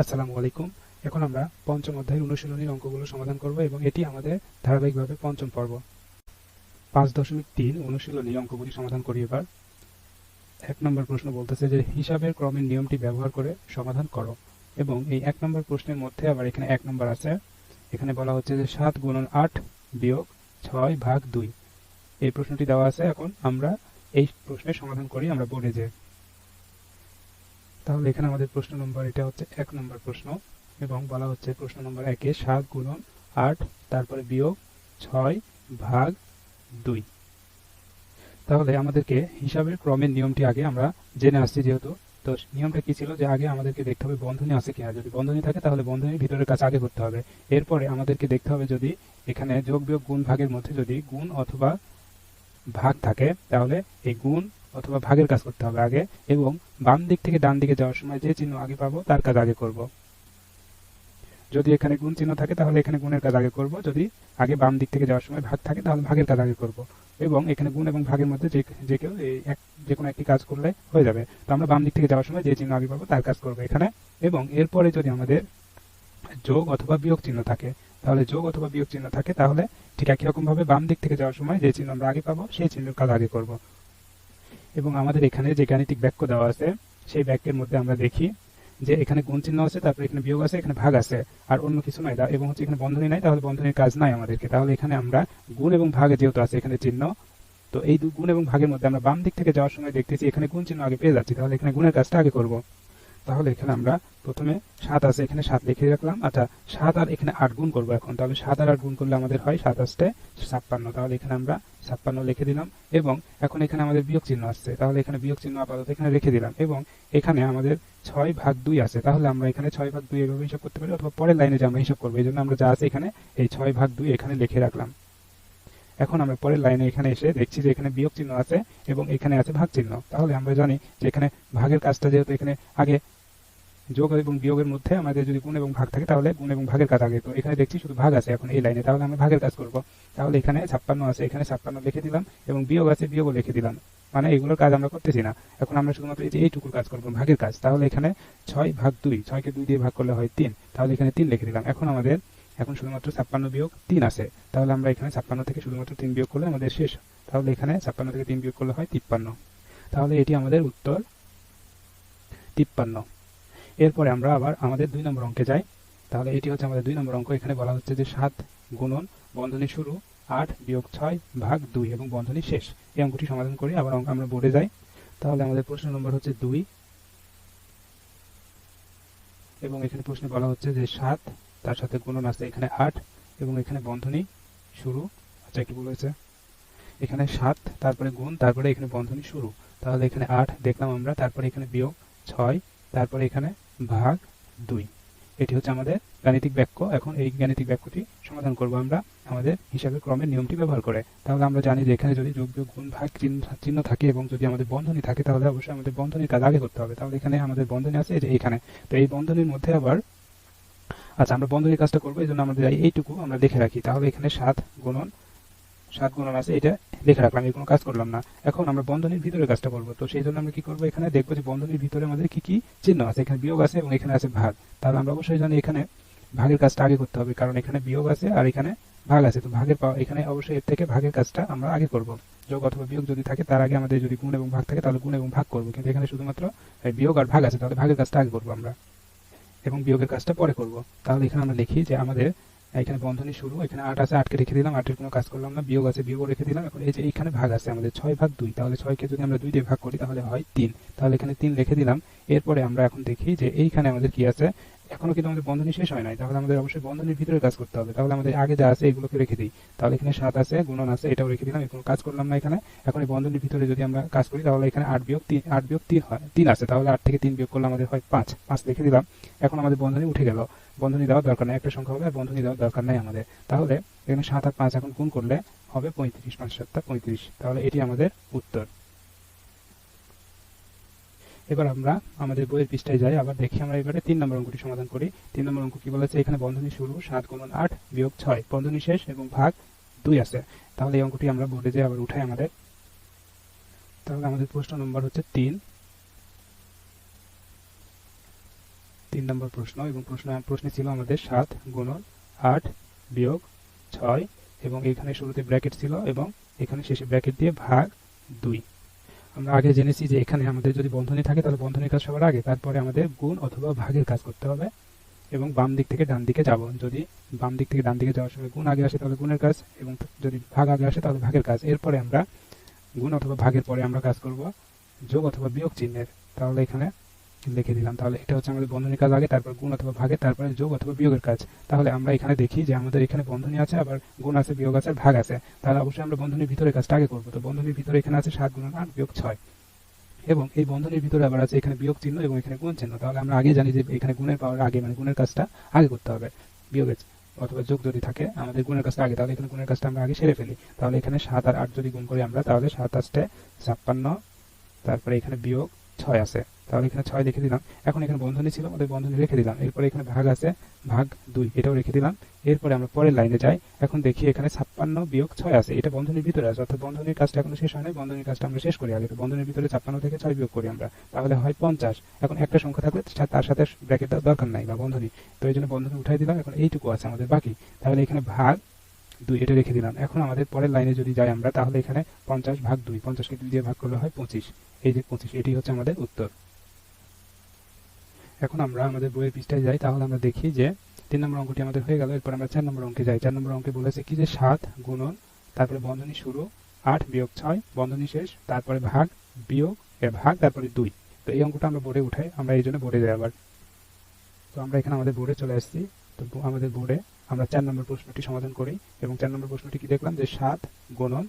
আসসালামু আলাইকুম। এখন আমরা পঞ্চম অধ্যায়ের অনুশীলনীর অঙ্কগুলো সমাধান করব এবং এটি আমাদের ধারাবাহিকভাবে পঞ্চম পর্ব। পাঁচ দশমিক তিন অনুশীলনী অঙ্কগুলি সমাধান করি এবার। এক নম্বর প্রশ্ন বলতেছে যে, হিসাবের ক্রমের নিয়মটি ব্যবহার করে সমাধান করো এবং এই এক নম্বর প্রশ্নের মধ্যে আবার এখানে এক নম্বর আছে। এখানে বলা হচ্ছে যে, সাত গুণন আট বিয়োগ ছয় ভাগ দুই। এই প্রশ্নটি দেওয়া আছে। এখন আমরা এই প্রশ্নের সমাধান করি, আমরা বোর্ডে যে তাহলে এখানে আমাদের প্রশ্ন নম্বর, এটা হচ্ছে এক নম্বর প্রশ্ন, এবং বলা হচ্ছে প্রশ্ন নম্বর একে সাত গুণন আট, তারপরে বিয়োগ ছয় ভাগ দুই। তাহলে আমাদেরকে হিসাবের ক্রমের নিয়মটি আগে আমরা জেনে আসছি যেহেতু। তো নিয়মটা কি ছিল? যে আগে আমাদেরকে দেখতে হবে বন্ধনী আছে কিনা। যদি বন্ধনী থাকে তাহলে বন্ধনীর ভিতরের কাজ আগে করতে হবে। এরপরে আমাদেরকে দেখতে হবে যদি এখানে যোগ বিয়োগ গুণ ভাগের মধ্যে যদি গুণ অথবা ভাগ থাকে, তাহলে এই গুণ অথবা ভাগের কাজ করতে হবে আগে, এবং বাম দিক থেকে ডান দিকে যাওয়ার সময় যে চিহ্ন আগে পাবো, তার কাজ আগে করব। যদি এখানে গুণ চিহ্ন থাকে, তাহলে এখানে গুণের কাজ আগে করব। যদি আগে বাম দিক থেকে যাওয়ার সময় ভাগ থাকে, তাহলে ভাগের কাজ আগে করব। এবং এখানে গুণ এবং ভাগের মধ্যে যে যে কেউ এক, যে কোনো একটি কাজ করলে হয়ে যাবে। তো আমরা বাম দিক থেকে যাওয়ার সময় যে চিহ্ন আগে পাবো, তার কাজ করব এখানে। এবং এরপরে যদি আমাদের যোগ অথবা বিয়োগ চিহ্ন থাকে, তাহলে যোগ অথবা বিয়োগ চিহ্ন থাকে, তাহলে ঠিক একই রকম ভাবে বাম দিক থেকে যাওয়ার সময় যে চিহ্ন আমরা আগে পাবো, সেই চিহ্নের কাজ আগে করব। এবং আমাদের এখানে যে গাণিতিক বাক্য দেওয়া আছে, সেই বাক্যের মধ্যে আমরা দেখি যে এখানে গুণ চিহ্ন আছে, তারপরে এখানে বিয়োগ আছে, এখানে ভাগ আছে, আর অন্য কিছু নাই। এবং হচ্ছে এখানে বন্ধনী নাই, তাহলে বন্ধনীর কাজ নাই আমাদেরকে। তাহলে এখানে আমরা গুণ এবং ভাগে যেহেতু আছে এখানে চিহ্ন, তো এই দু গুণ এবং ভাগের মধ্যে আমরা বাম দিক থেকে যাওয়ার সময় দেখতেছি এখানে গুণ চিহ্ন আগে পেয়ে যাচ্ছি, তাহলে এখানে গুণের কাজটা আগে করব। তাহলে এখানে আমরা প্রথমে সাত আছে, এখানে সাত লিখে রাখলাম। আচ্ছা সাত আর এখানে আট গুণ করব এখন। তাহলে সাত আর আট গুণ করলে আমাদের হয় সাত আসতে ছাপ্পান্ন। তাহলে এখানে আমরা ছাপ্পান্ন লিখে দিলাম এবং এখন এখানে আমাদের বিয়োগ চিহ্ন আসছে। তাহলে এখানে বিয়োগ চিহ্ন আপাতত এখানে রেখে দিলাম এবং এখানে আমাদের ছয় ভাগ দুই আছে। তাহলে আমরা এখানে ছয় ভাগ দুই এভাবে হিসাব করতে পারি অথবা পরের লাইনে যে আমরা হিসাব করব, এই জন্য আমরা যা আছে এখানে এই ছয় ভাগ দুই এখানে লিখে রাখলাম। এখন আমরা পরের লাইনে এখানে এসে দেখছি যে এখানে বিয়োগ চিহ্ন আছে এবং এখানে আছে ভাগ চিহ্ন। তাহলে আমরা জানি যে এখানে ভাগের কাজটা যেহেতু এখানে আগে যোগ এবং বিয়োগের মধ্যে আমাদের যদি গুণ এবং ভাগ থাকে, তাহলে গুণ এবং ভাগের কাজ আগে। তো এখানে দেখছি শুধু ভাগ আছে এখন এই লাইনে। তাহলে আমরা ভাগের কাজ করব। তাহলে এখানে ছাপ্পান্ন আছে, এখানে ছাপ্পান্ন লিখে দিলাম এবং বিয়োগ আছে, বিয়োগও লিখে দিলাম। মানে এগুলোর কাজ আমরা করতেছি না। এখন আমরা শুধুমাত্র এই যে এইটুকুর কাজ করব, ভাগের কাজ। তাহলে এখানে ছয় ভাগ দুই, ছয়কে দুই দিয়ে ভাগ করলে হয় তিন। তাহলে এখানে তিন লিখে দিলাম। এখন আমাদের, এখন শুধুমাত্র ছাপ্পান্ন বিয়োগ তিন আছে। তাহলে আমরা এখানে ছাপ্পান্ন থেকে শুধুমাত্র তিন বিয়োগ করলে আমাদের শেষ। তাহলে এখানে ছাপ্পান্ন থেকে তিন বিয়োগ করলে হয় তিপ্পান্ন। তাহলে এটি আমাদের উত্তর তিপ্পান্ন। এরপরে আমরা আবার আমাদের দুই নম্বর অঙ্কে যাই। তাহলে এটি হচ্ছে আমাদের দুই নম্বর অঙ্ক। এখানে বলা হচ্ছে যে সাত গুণন বন্ধনী শুরু, আট বিয়োগ ছয় ভাগ দুই এবং বন্ধনী শেষ। এই অঙ্কটি সমাধান করি আবার অঙ্ক আমরা বোর্ডে যাই। তাহলে আমাদের প্রশ্ন নম্বর হচ্ছে দুই। এবং এখানে প্রশ্নে বলা হচ্ছে যে সাত, তার সাথে গুণন আছে এখানে আট এবং এখানে বন্ধনী শুরু। আচ্ছা একটু বলেছে এখানে সাত, তারপরে গুণ, তারপরে এখানে বন্ধনী শুরু। তাহলে এখানে আট দেখলাম আমরা, তারপরে এখানে বিয়োগ ছয়, তারপরে এখানে ভাগ দুই। এটি হচ্ছে আমাদের গাণিতিক বাক্য। এখন এই গাণিতিক বাক্যটি সমাধান করব আমরা আমাদের হিসাবের ক্রমের নিয়মটি ব্যবহার করে। তাহলে আমরা জানি যে এখানে যদি যোগ, বিয়োগ, গুণ, ভাগ, চিহ্ন থাকে এবং যদি আমাদের বন্ধনী থাকে, তাহলে অবশ্যই আমাদের বন্ধনীর কাজ আগে করতে হবে। তাহলে এখানে আমাদের বন্ধনী আছে যে এখানে তো এই বন্ধনীর মধ্যে আবার আচ্ছা আমরা বন্ধনীর কাজটা করব, এই জন্য আমাদের এইটুকু আমরা দেখে রাখি। তাহলে এখানে সাত গুণন সাত গুণন আছে, এটা লিখে রাখলাম এই কোনো কাজ করলাম না। এখন আমরা বন্ধনীর ভিতরে কাজটা করব। তো সেই জন্য আমরা কি করব? এখানে দেখব যে বন্ধনীর ভিতরে আমাদের কি কি চিহ্ন আছে। এখানে বিয়োগ আছে এবং এখানে আছে ভাগ। তাহলে আমরা অবশ্যই জানি এখানে ভাগের কাজটা আগে করতে হবে, কারণ এখানে বিয়োগ আছে আর এখানে ভাগ আছে। তো ভাগের পাওয়া এখানে অবশ্যই এর থেকে ভাগের কাজটা আমরা আগে করব। যোগ অথবা বিয়োগ যদি থাকে, তার আগে আমাদের যদি গুণ এবং ভাগ থাকে, তাহলে গুণ এবং ভাগ করব। কিন্তু এখানে শুধুমাত্র বিয়োগ আর ভাগ আছে, তাহলে ভাগের কাজটা আগে করব আমরা। এবং বিয়োগের কাজটা পরে করব। তাহলে এখানে আমরা লিখি যে আমাদের এখানে বন্ধনী শুরু, এখানে আট আছে, আটকে রেখে দিলাম, আটের কোনো কাজ করলাম না, বিয়োগ আছে বিয়োগ রেখে দিলাম, এখন এই যে এইখানে ভাগ আছে আমাদের ছয় ভাগ দুই, তাহলে ছয়কে যদি আমরা দুই দিয়ে ভাগ করি তাহলে হয় তিন, তাহলে এখানে তিন রেখে দিলাম, এরপরে আমরা এখন দেখি যে এইখানে আমাদের কি আছে, এখনও কিন্তু আমাদের বন্ধনী শেষ হয় নাই, তাহলে আমাদের অবশ্যই বন্ধনীর ভিতরে কাজ করতে হবে, তাহলে আমাদের আগে যা আছে এগুলোকে রেখে দিই, তাহলে এখানে সাত আছে, গুণন আছে, এটাও রেখে দিলাম, কোনো কাজ করলাম না এখানে, এখন এই বন্ধনীর ভিতরে যদি আমরা কাজ করি তাহলে এখানে আট বিয়োগ তিন, আট বিয়োগ তিন হয়, তিন আছে, তাহলে আট থেকে তিন বিয়োগ করলে আমাদের হয় পাঁচ পাঁচ লিখে দিলাম, এখন আমাদের বন্ধনী উঠে গেল বন্ধনী দেওয়ার দরকার নেই, একটা সংখ্যা হবে আর বন্ধনী দেওয়ার দরকার নেই আমাদের। তাহলে এখানে সাত আর পাঁচ এখন গুণ করলে হবে পঁয়ত্রিশ, পাঁচ সাতটা পঁয়ত্রিশ। তাহলে এটি আমাদের উত্তর। এবার আমরা আমাদের বইয়ের পৃষ্ঠায় যাই, আবার দেখি আমরা এবারে তিন নম্বর অঙ্কটি সমাধান করি। তিন নম্বর অঙ্ক কি বলেছে? এখানে বন্ধনী শুরু, সাত গুণন আট বিয়োগ ছয়। বন্ধনী শেষ এবং ভাগ দুই আছে। তাহলে এই অঙ্কটি আমরা বোর্ডে যাই আবার উঠাই আমাদের। তাহলে আমাদের প্রশ্ন নম্বর হচ্ছে তিন। তিন নম্বর প্রশ্ন এবং প্রশ্ন, প্রশ্নে ছিল আমাদের সাত গুণন আট বিয়োগ ছয় এবং এখানে শুরুতে ব্র্যাকেট ছিল এবং এখানে শেষে ব্র্যাকেট দিয়ে ভাগ দুই। আমরা আগে জেনেছি যে এখানে আমাদের যদি বন্ধনী থাকে তাহলে বন্ধনীর কাজ সবার আগে, তারপরে আমাদের গুণ অথবা ভাগের কাজ করতে হবে এবং বাম দিক থেকে ডান দিকে যাব। যদি বাম দিক থেকে ডান দিকে যাওয়ার সময় গুণ আগে আসে তাহলে গুণের কাজ এবং যদি ভাগ আগে আসে তাহলে ভাগের কাজ। এরপরে আমরা গুণ অথবা ভাগের পরে আমরা কাজ করব যোগ অথবা বিয়োগ চিহ্নের। তাহলে এখানে লিখে দিলাম। তাহলে এটা হচ্ছে আমাদের বন্ধনীর কাজ আগে, তারপর গুণ অথবা ভাগের, তারপরে যোগ অথবা বিয়োগের কাজ। তাহলে আমরা এখানে দেখি যে আমাদের এখানে বন্ধনী আছে, আবার গুণ আছে, বিয়োগ আছে, ভাগ আছে। তাহলে অবশ্যই আমরা বন্ধনীর ভিতরে কাজটা আগে করব। তো বন্ধনীর ভিতরে এখানে আছে সাত গুণ আট বিয়োগ ছয়। এবং এই বন্ধনীর ভিতরে আবার আছে এখানে বিয়োগ চিহ্ন এবং এখানে গুণ চিহ্ন। তাহলে আমরা আগে জানি যে এখানে গুণের পাওয়ার আগে মানে গুণের কাজটা আগে করতে হবে। বিয়োগের অথবা যোগ যদি থাকে, আমাদের গুণের কাজটা আগে, তাহলে এখানে গুণের কাজটা আমরা আগে সেরে ফেলি। তাহলে এখানে সাত আর আট যদি গুণ করি আমরা, তাহলে সাত আটটে ছাপ্পান্ন, তারপরে এখানে বিয়োগ ছয় আছে। তাহলে এখানে ছয় লিখে দিলাম। এখন এখানে বন্ধনী ছিল আমাদের বন্ধনী রেখে দিলাম। এরপরে এখানে ভাগ আছে, ভাগ দুই, এটাও রেখে দিলাম। এরপরে আমরা পরের লাইনে যাই। এখন দেখি এখানে ছাপ্পান্ন বিয়োগ ছয় আছে। এটা বন্ধনীর ভিতরে আছে, অর্থাৎ বন্ধনীর কাজটা এখনও শেষ হয় নাই বন্ধনীর কাজটা আমরা শেষ করি আগে। বন্ধনীর ভিতরে ছাপ্পান্ন থেকে ছয় বিয়োগ করি আমরা। তাহলে হয় পঞ্চাশ। এখন একটা সংখ্যা থাকলে তার সাথে ব্র্যাকেট দরকার নাই বা বন্ধনী। তো এই জন্য বন্ধনী উঠাই দিলাম, এখন এইটুকু আছে আমাদের বাকি। তাহলে এখানে ভাগ দুই, এটা রেখে দিলাম। এখন আমাদের পরের লাইনে যদি যাই আমরা, তাহলে এখানে পঞ্চাশ ভাগ দুই, পঞ্চাশকে দুই দিয়ে ভাগ করলে হয় পঁচিশ। এই যে পঁচিশ এটি হচ্ছে আমাদের উত্তর। এখন আমরা আমাদের বইয়ের পৃষ্ঠায় যাই, তাহলে আমরা দেখি যে তিন নম্বর অঙ্কটি আমাদের হয়ে গেল, এরপর আমরা চার নম্বর অঙ্কে যাই। চার নম্বর অঙ্কে বলেছে কি যে সাত গুণন, তারপরে বন্ধনী শুরু, আট বিয়োগ ছয়, বন্ধনী শেষ, তারপরে ভাগ, বিয়োগ ভাগ, তারপরে দুই। তো এই অঙ্কটা আমরা বোর্ডে উঠাই, আমরা এই জন্য বোর্ডে যাই আবার। তো আমরা এখানে আমাদের বোর্ডে চলে আসছি। তো আমাদের বোর্ডে আমরা চার নম্বর প্রশ্নটি সমাধান করি এবং চার নম্বর প্রশ্নটি কি দেখলাম যে সাত গুণন,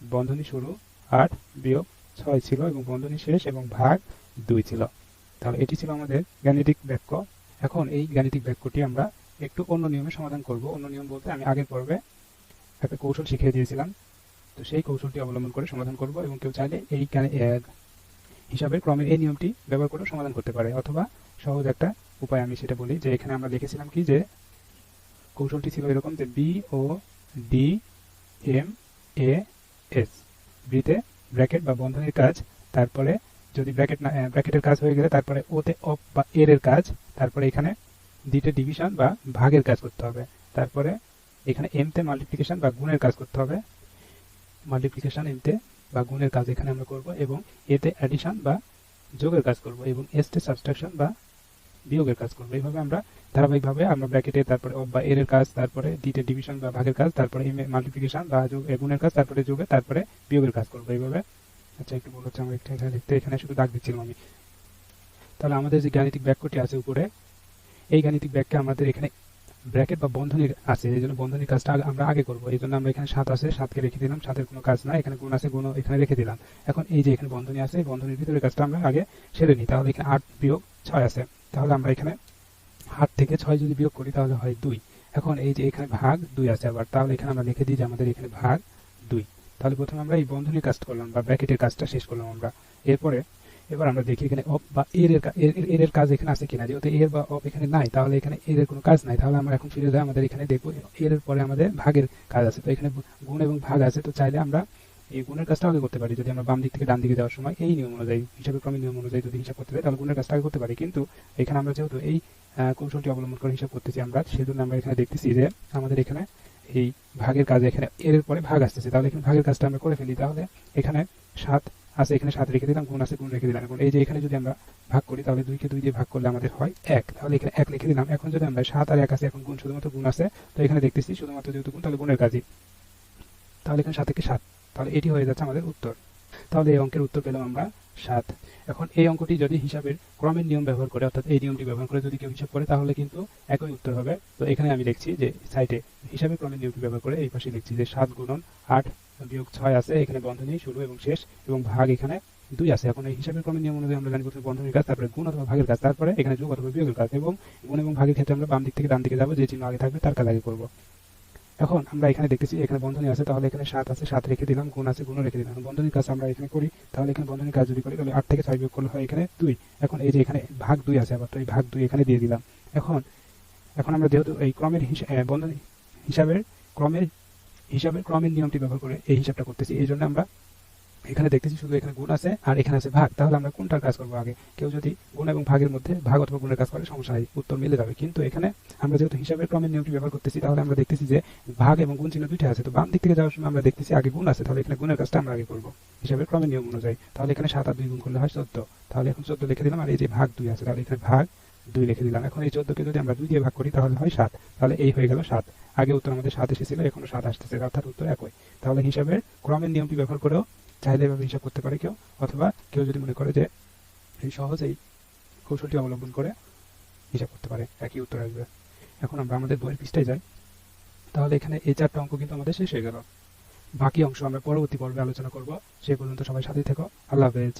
বন্ধনী শুরু, আট বিয়োগ ছয় ছিল এবং বন্ধনী শেষ এবং ভাগ দুই ছিল। তাহলে এটি ছিল আমাদের গাণিতিক বাক্য। এখন এই গাণিতিক বাক্যটি আমরা একটু অন্য নিয়মে সমাধান করব। অন্য নিয়ম বলতে আমি আগের পর্বে একটা কৌশল শিখিয়ে দিয়েছিলাম। তো সেই কৌশলটি অবলম্বন করে সমাধান করব এবং কেউ চাইলে এই হিসাবের ক্রমের এই নিয়মটি ব্যবহার করে সমাধান করতে পারে। অথবা সহজ একটা উপায় আমি সেটা বলি যে এখানে আমরা লিখেছিলাম কি যে কৌশলটি ছিল এরকম যে B O D M A S বিতে ব্র্যাকেট বা বন্ধনের কাজ, তারপরে যদি ব্র্যাকেট না ব্র্যাকেটের কাজ হয়ে গেলে তারপরে ওতে অফ বা এর এর কাজ, তারপরে এখানে ডিতে ডিভিশন বা ভাগের কাজ করতে হবে। তারপরে এখানে এমতে মাল্টিপ্লিকেশন বা গুণের কাজ করতে হবে। মাল্টিপ্লিকেশন এমতে বা গুণের কাজ এখানে আমরা করব এবং এতে অ্যাডিশন বা যোগের কাজ করব এবং এসতে সাবস্ট্রাকশন বা বিয়োগের কাজ করব। এইভাবে আমরা ধারাবাহিকভাবে আমরা ব্র্যাকেটে তারপরে অফ বা এর কাজ, তারপরে ডিতে ডিভিশন বা ভাগের কাজ, তারপরে এম এ মাল্টিপ্লিকেশন বা গুণের কাজ, তারপরে যোগে তারপরে বিয়োগের কাজ করব। এইভাবে আচ্ছা একটু বলতে হচ্ছে আমার একটা এখানে লিখতে এখানে শুধু দাগ দিচ্ছিলাম আমি। তাহলে আমাদের যে গাণিতিক বাক্যটি আছে উপরে, এই গাণিতিক বাক্যে আমাদের এখানে ব্র্যাকেট বা বন্ধনীর আছে, এই জন্য বন্ধনীর কাজটা আমরা আগে করব। এই জন্য আমরা এখানে সাত আছে, সাতকে রেখে দিলাম, সাতের কোনো কাজ না এখানে গুণ আছে গুণ এখানে রেখে দিলাম। এখন এই যে এখানে বন্ধনী আছে বন্ধনীর ভিতরে কাজটা আমরা আগে সেরে নিই, তাহলে এখানে আট বিয়োগ ছয় আছে। তাহলে আমরা এখানে আট থেকে ছয় যদি বিয়োগ করি, তাহলে হয় দুই। এখন এই যে এখানে ভাগ দুই আছে আবার, তাহলে এখানে আমরা লিখে দিই যে আমাদের এখানে ভাগ তাহলে প্রথমে আমরা এই বন্ধনীর কাজ করলাম, বা ব্র্যাকেটের কাজটা শেষ করলাম আমরা। এরপরে, এবার আমরা দেখি এখানে অফ বা এর এর এর কাজ এখানে আছে কিনা। যেহেতু এর বা অফ এখানে নাই, তাহলে এখানে এর কোনো কাজ নাই। তাহলে আমরা এখন ফিরে যাই আমাদের এখানে দেখব এর পরে আমাদের ভাগের কাজ আছে। তো এখানে গুণ এবং ভাগ আছে, তো চাইলে আমরা এই গুণের কাজটা আগে করতে পারি। যদি আমরা বাম দিক থেকে ডান দিকে যাওয়ার সময় এই নিয়ম অনুযায়ী, হিসাবে ক্রমিক নিয়ম অনুযায়ী যদি হিসাব করতে পারি, তাহলে গুণের কাজটা আগে করতে পারি। কিন্তু এখানে আমরা যেহেতু এই কৌশলটি অবলম্বন করে হিসাব করতেছি আমরা, সেজন্য আমরা এখানে দেখতেছি যে আমাদের এখানে এই ভাগের কাজ এখানে এর পরে ভাগ আসতেছে। তাহলে এখানে ভাগের কাজটা আমরা করে ফেলি। তাহলে এখানে সাত আছে, এখানে সাত রেখে দিলাম, গুণ আছে, গুণ রেখে দিলাম। এখন এই যে এখানে যদি আমরা ভাগ করি, তাহলে দুইকে দুই দিয়ে ভাগ করলে আমাদের হয় এক। তাহলে এখানে এক লিখে দিলাম। এখন যদি আমরা সাত আর এক আছে, এখন গুণ শুধুমাত্র গুণ আছে, তো এখানে দেখতেছি শুধুমাত্র যেহেতু গুণ, তাহলে গুণের কাজই। তাহলে এখানে সাত থেকে সাত। তাহলে এটি হয়ে যাচ্ছে আমাদের উত্তর। তাহলে এই অঙ্কের উত্তর পেলাম আমরা সাত। এখন এই অঙ্কটি যদি হিসাবের ক্রমের নিয়ম ব্যবহার করে, অর্থাৎ এই নিয়মটি ব্যবহার করে যদি কেউ হিসাব করে, তাহলে কিন্তু একই উত্তর হবে। তো এখানে আমি লিখছি যে সাইটে হিসাবে ক্রমের নিয়মটি ব্যবহার করে এই পাশে লিখছি যে সাত গুণন আট বিয়োগ ছয় আছে, এখানে বন্ধনী শুরু এবং শেষ এবং ভাগ এখানে দুই আছে। এখন এই হিসাবের ক্রমের নিয়ম অনুযায়ী আমরা জানি প্রথমে বন্ধনীর কাজ, তারপরে গুণ অথবা ভাগের কাজ, তারপরে এখানে যোগ অথবা বিয়োগের কাজ এবং গুণ এবং ভাগের ক্ষেত্রে আমরা বাম দিক থেকে ডান দিকে যাব, যে চিহ্ন আগে থাকবে তার কাজ আগে করব। এখন আমরা এখানে দেখতেছি, এখানে বন্ধনী আছে, তাহলে এখানে সাত আছে, সাত রেখে দিলাম, গুণ আছে গুণ রেখে দিলাম। বন্ধনীর কাজ আমরা এখানে করি, তাহলে এখানে বন্ধনীর কাজ যদি করি, তাহলে আট থেকে ছয় বিয়োগ করলে হয় এখানে দুই। এখন এই যে এখানে ভাগ দুই আছে, আবার তো এই ভাগ দুই এখানে দিয়ে দিলাম। এখন এখন আমরা যেহেতু এই ক্রমের বন্ধনী হিসাবের, ক্রমের হিসাবের ক্রমের নিয়মটি ব্যবহার করে এই হিসাবটা করতেছি, এই জন্য আমরা এখানে দেখতেছি শুধু এখানে গুণ আছে আর এখানে আছে ভাগ। তাহলে আমরা কোনটার কাজ করব আগে? কেউ যদি গুণ এবং ভাগের মধ্যে ভাগ অথবা গুণের কাজ করে, সমস্যা উত্তর মিলে যাবে। কিন্তু এখানে আমরা যেহেতু হিসাবের ক্রমের নিয়মটি ব্যবহার করতেছি, তাহলে আমরা দেখতেছি যে ভাগ এবং গুণ চিহ্ন দুইটা আছে। তো বাম দিক থেকে যাওয়ার সময় আমরা দেখতেছি আগে গুণ আছে, তাহলে এখানে গুণের কাজটা আমরা আগে করব। হিসাবের ক্রমের নিয়ম অনুযায়ী। তাহলে এখানে সাত আর দুই গুণ করলে হয় চোদ্দ। তাহলে এখন চোদ্দ লিখে দিলাম, আর এই যে ভাগ দুই আছে, তাহলে এখানে ভাগ দুই লিখে দিলাম। এখন এই চোদ্দকে যদি আমরা দুই দিয়ে ভাগ করি, তাহলে হয় সাত। তাহলে এই হয়ে গেল সাত। আগে উত্তর আমাদের সাত এসেছিল, এখনও সাত আসতেছে, অর্থাৎ উত্তর একই। তাহলে হিসাবের ক্রমের নিয়মটি ব্যবহার করেও চাইলে এভাবে হিসাব করতে পারে কেউ, অথবা কেউ যদি মনে করে যে এই সহজেই কৌশলটি অবলম্বন করে হিসাব করতে পারে, একই উত্তর আসবে। এখন আমরা আমাদের বইয়ের পৃষ্ঠায় যাই। তাহলে এখানে এই চারটা অঙ্ক কিন্তু আমাদের শেষ হয়ে গেল। বাকি অংশ আমরা পরবর্তী পর্বে আলোচনা করব। সে পর্যন্ত সবাই সাথে থেকো। আল্লাহ হাফেজ।